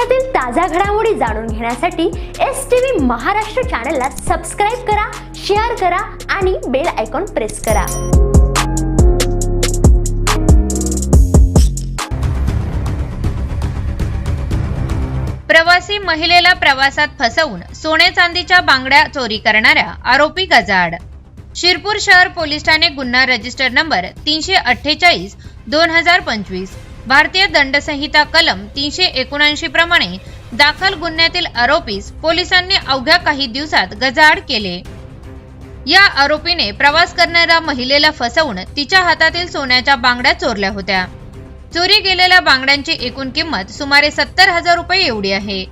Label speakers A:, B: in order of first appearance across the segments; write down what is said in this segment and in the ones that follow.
A: देशातील ताज्या घडामोडी जाणून घेण्यासाठी एस टी व्ही महाराष्ट्र चॅनलला सबस्क्राईब करा शेअर करा आणि बेल आयकॉन प्रेस करा.
B: प्रवासी महिलेला प्रवासात फसवून सोने चांदीच्या बांगड्या चोरी करणाऱ्या आरोपी गजाड शिरपूर शहर पोलीस ठाणे गुन्हा रजिस्टर नंबर तीनशे अठ्ठेचाळीस दोन हजार पंचवीस. भारतीय दंडसंहिता कलम तीनशे एकोणऐंशी प्रमाणे दाखल गुन्ह्यातील आरोपीस पोलिसांनी अवघ्या काही दिवसात गजाआड केले. या आरोपीने प्रवास करणाऱ्या महिलेला फसवून तिच्या हातातील सोन्याच्या बांगड्या चोरल्या होत्या. चोरी गेलेल्या बांगड्यांची एकूण किंमत सुमारे सत्तर हजार रुपये एवढी आहे.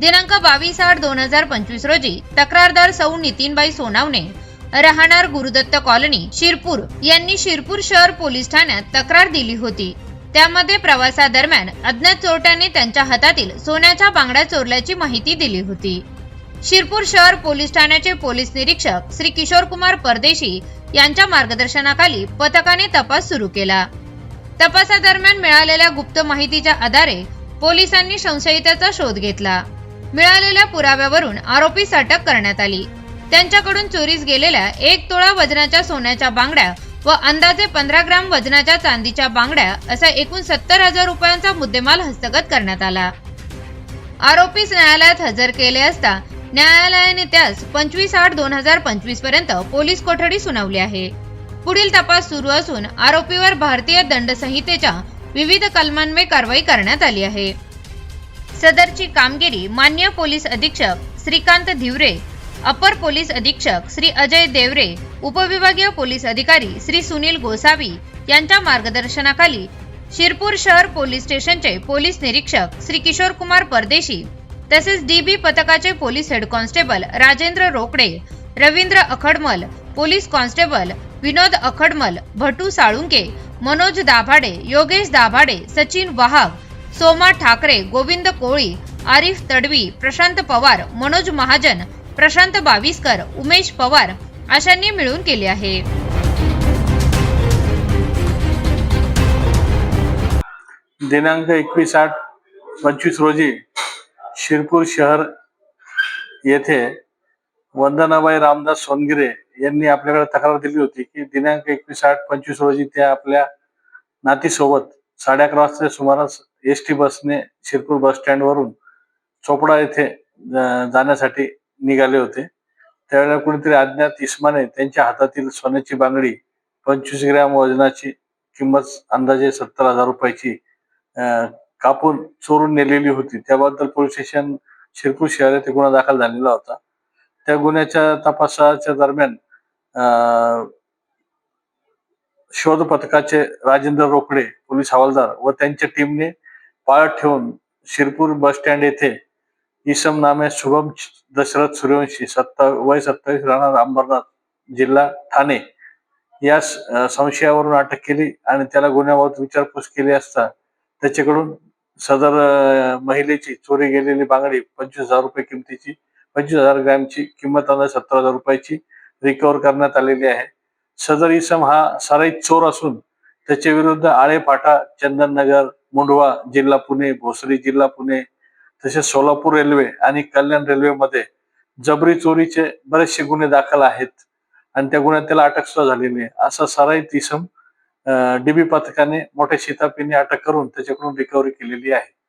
B: दिनांक बावीस आठ दोन हजार पंचवीस रोजी तक्रारदार सौ नितीनबाई सोनावणे राहणार गुरुदत्त कॉलनी शिरपूर यांनी शिरपूर शहर पोलीस ठाण्यात तक्रार दिली होती. त्यामध्ये प्रवासादरम्यान अज्ञात चोरट्याने त्यांच्या हातातील सोन्याच्या बांगड्या चोरल्याची माहिती दिली होती. शिरपूर शहर पोलीस ठाण्याचे पोलीस निरीक्षक श्री किशोर कुमार परदेशी यांच्या मार्गदर्शनाखाली पथकाने तपास सुरू केला. तपासादरम्यान मिळालेल्या गुप्त माहितीच्या आधारे पोलिसांनी संशयिताचा शोध घेतला. मिळालेल्या पुराव्यावरून आरोपीस अटक करण्यात आली. त्यांच्याकडून चोरीस गेलेल्या एक तोळा वजनाच्या सोन्याच्या बांगड्या व अंदाजे पंधरा ग्राम वजनाच्या चांदीच्या बांगड्या असा एकूण सत्तर हजार रुपयांचा मुद्देमाल हस्तगत करण्यात आला. आरोपीस न्यायालयात हजर केले असता न्यायालयाने त्यास पंचवीस आठ दोन हजार पंचवीसपर्यंत पोलीस कोठडी सुनावली आहे. पुढील तपास सुरू असून आरोपीवर भारतीय दंड संहितेच्या विविध कलमान्वये कारवाई करण्यात आली आहे. सदरची कामगिरी मान्य पोलीस अधीक्षक श्रीकांत धिवरे अपर पोलीस अधीक्षक श्री अजय देवरे उपविभागीय पोलीस अधिकारी श्री सुनील गोसावी यांच्या मार्गदर्शनाखाली शिरपूर शहर पोलीस स्टेशनचे पोलीस निरीक्षक श्री किशोर कुमार परदेशी तसेच डीबी पथकाचे police head constable Rajendra Rokade Ravindra Akhadmal police constable Vinod Akhadmal Bhatu Salunke Manoj Dabhade Yogesh Dabhade Sachin Wahak Soma Thakare Govind कोळी आरिफ तडवी प्रशांत पवार मनोज महाजन प्रशांत बावीसकर उमेश पवार अशांनी मिळून केले आहे.
C: दिनांक एकवीस आठ पंचवीस रोजी शिरपूर शहर येथे वंदनाबाई रामदास सोनगिरे यांनी आपल्याकडे तक्रार दिली होती की दिनांक एकवीस आठ पंचवीस रोजी त्या आपल्या नातीसोबत साडे अकरा वाजता सुमारास एस टी बसने शिरपूर बस स्टँडवरून चोपडा येथे जाण्यासाठी निघाले होते. त्यावेळेला कुणीतरी अज्ञात इस्माने त्यांच्या हातातील सोन्याची बांगडी पंचवीस ग्रॅम वजनाची किंमत अंदाजे सत्तर हजार रुपयाची कापून चोरून नेलेली होती. त्याबद्दल पोलीस स्टेशन शिरपूर शहर येथे गुन्हा दाखल झालेला होता. त्या गुन्ह्याच्या तपासाच्या दरम्यान शोध पथकाचे राजेंद्र रोकडे पोलीस हवालदार व त्यांच्या टीमने पाळत ठेवून शिरपूर बस स्टँड येथे इसम नामे शुभम दशरथ सूर्यवंशी सत्ता वय सत्तावीस राहणार अंबरनाथ जिल्हा ठाणे. या संशयावरून अटक केली आणि त्याला गुन्ह्याबाबत विचारपूस केली असता त्याच्याकडून सदर महिलेची चोरी गेलेली बांगडी पंचवीस हजार रुपये किमतीची पंचवीस हजार ग्रॅमची किंमत अंदाज सत्तर हजार रुपयाची रिकव्हर करण्यात आलेली आहे. सदर इसम हा सराईत चोर असून त्याच्या विरुद्ध आळेपाटा चंदननगर मुंडवा जिल्हा पुणे भोसरी जिल्हा पुणे तसेच सोलापूर रेल्वे आणि कल्याण रेल्वेमध्ये जबरी चोरीचे बरेचसे गुन्हे दाखल आहेत. आणि त्या गुन्ह्यात त्याला अटक सुद्धा झालेली आहे. असा सराईत इसम डीबी पथकाने मोठ्या शिताफीने अटक करून त्याच्याकडून रिकव्हरी केलेली आहे.